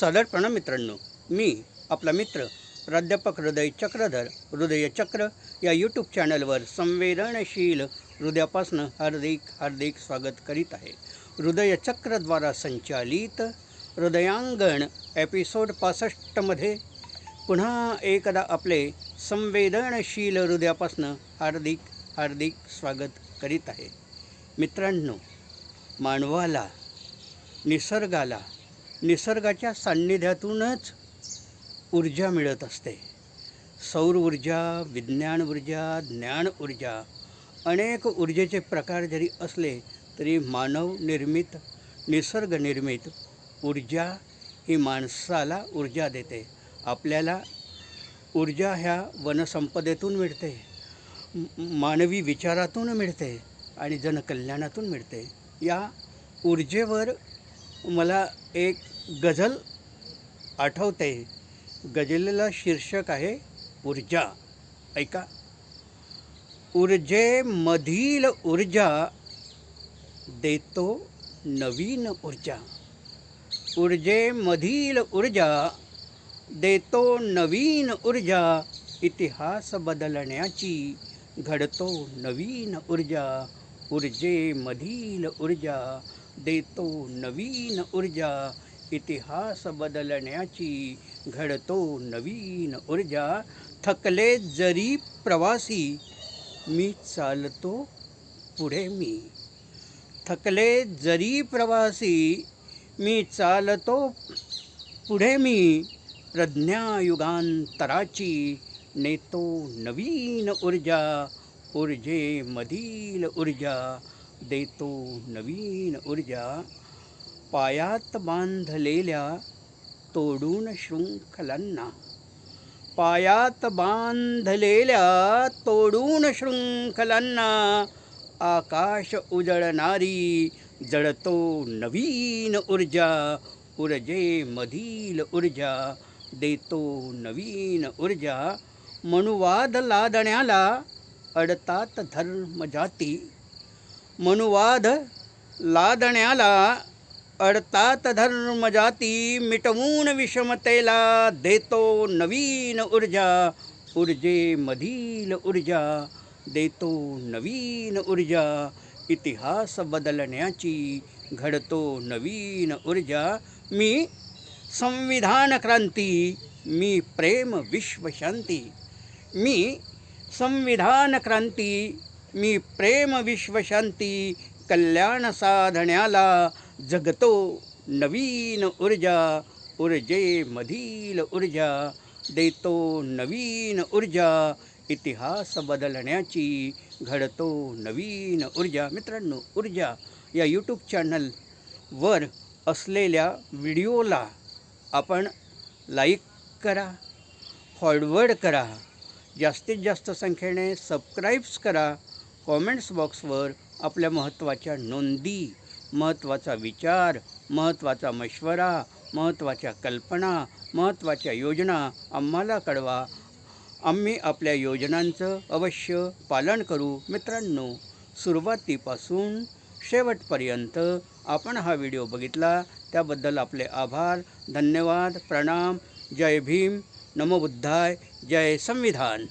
सादर प्रणाम मित्रांनो मी आपला मित्र प्राध्यापक हृदय चक्रधर हृदय चक्र या यूट्यूब चॅनलवर संवेदनशील हृदयापासनं हार्दिक हार्दिक स्वागत करीत आहे. हृदय चक्रद्वारा संचालित हृदयांगण एपिसोड पासष्टमध्ये पुन्हा एकदा आपले संवेदनशील हृदयापासनं हार्दिक हार्दिक स्वागत करीत आहे. मित्रांनो मानवाला निसर्गाला निसर्गाच्या सान्निध्यातूनच ऊर्जा मिळत असते. सौर ऊर्जा विज्ञान ऊर्जा ज्ञान ऊर्जा अनेक ऊर्जेचे प्रकार जरी असले तरी मानव निर्मित निसर्ग निर्मित ऊर्जा ही माणसाला ऊर्जा देते. आपल्याला ऊर्जा ह्या वनसंपदेतून मिळते मानवी विचारातून मिळते आणि जनकल्याणातून मिळते. या ऊर्जेवर मला एक गझल आठवते. गझलेला शीर्षक आहे ऊर्जा. ऐका. ऊर्जेमधील ऊर्जा देतो नवीन ऊर्जा. ऊर्जेमधील ऊर्जा देतो नवीन ऊर्जा. इतिहास बदलण्याची घडतो नवीन ऊर्जा. ऊर्जेमधील ऊर्जा देतो नवीन ऊर्जा इतिहास बदलण्याची घडतो नवीन ऊर्जा. थकले जरी प्रवासी मी चालतो पुढे मी. थकले जरी प्रवासी मी चालतो पुढे मी. प्रज्ञायुगांतराची नेतो नवीन ऊर्जा ऊर्जेमधील ऊर्जा. देतो नवीन ऊर्जा. पायात बांधलेल्या तोडून शृंखलांना. पायात बांधलेल्या तोडून शृंखलांना आकाश उजळणारी जळतो नवीन ऊर्जा. ऊर्जेमधील ऊर्जा देतो नवीन ऊर्जा. मनुवाद लादण्याला अडतात धर्म जाती मनुवाद लादण्याला अडतात धर्मजाती मिटवून विषमतेला देतो नवीन ऊर्जा ऊर्जेमधील ऊर्जा देतो नवीन ऊर्जा इतिहास बदलण्याची घडतो नवीन ऊर्जा मी संविधान क्रांती मी प्रेम विश्वशांती मी संविधान क्रांती मी प्रेम विश्वशांती कल्याण साधण्याला जगतो नवीन ऊर्जा ऊर्जेमधील ऊर्जा देतो नवीन ऊर्जा इतिहास बदलण्याची घडतो नवीन ऊर्जा. मित्रांनो ऊर्जा या यूट्यूब चॅनलवर असलेल्या व्हिडिओला आपण लाईक करा फॉरवर्ड करा जास्तीत जास्त संख्येने सबस्क्राईब्स करा कॉमेंट्स बॉक्सवर आपल्या महत्त्वाच्या नोंदी महत्त्वाचा विचार महत्त्वाचा मशवरा महत्त्वाच्या कल्पना महत्त्वाच्या योजना आम्हाला कळवा. आम्ही आपल्या योजनांचं अवश्य पालन करू. मित्रांनो सुरुवातीपासून शेवटपर्यंत आपण हा व्हिडिओ बघितला. त्याबद्दल आपले आभार धन्यवाद प्रणाम. जय भीम. नमो बुद्धाय. जय संविधान.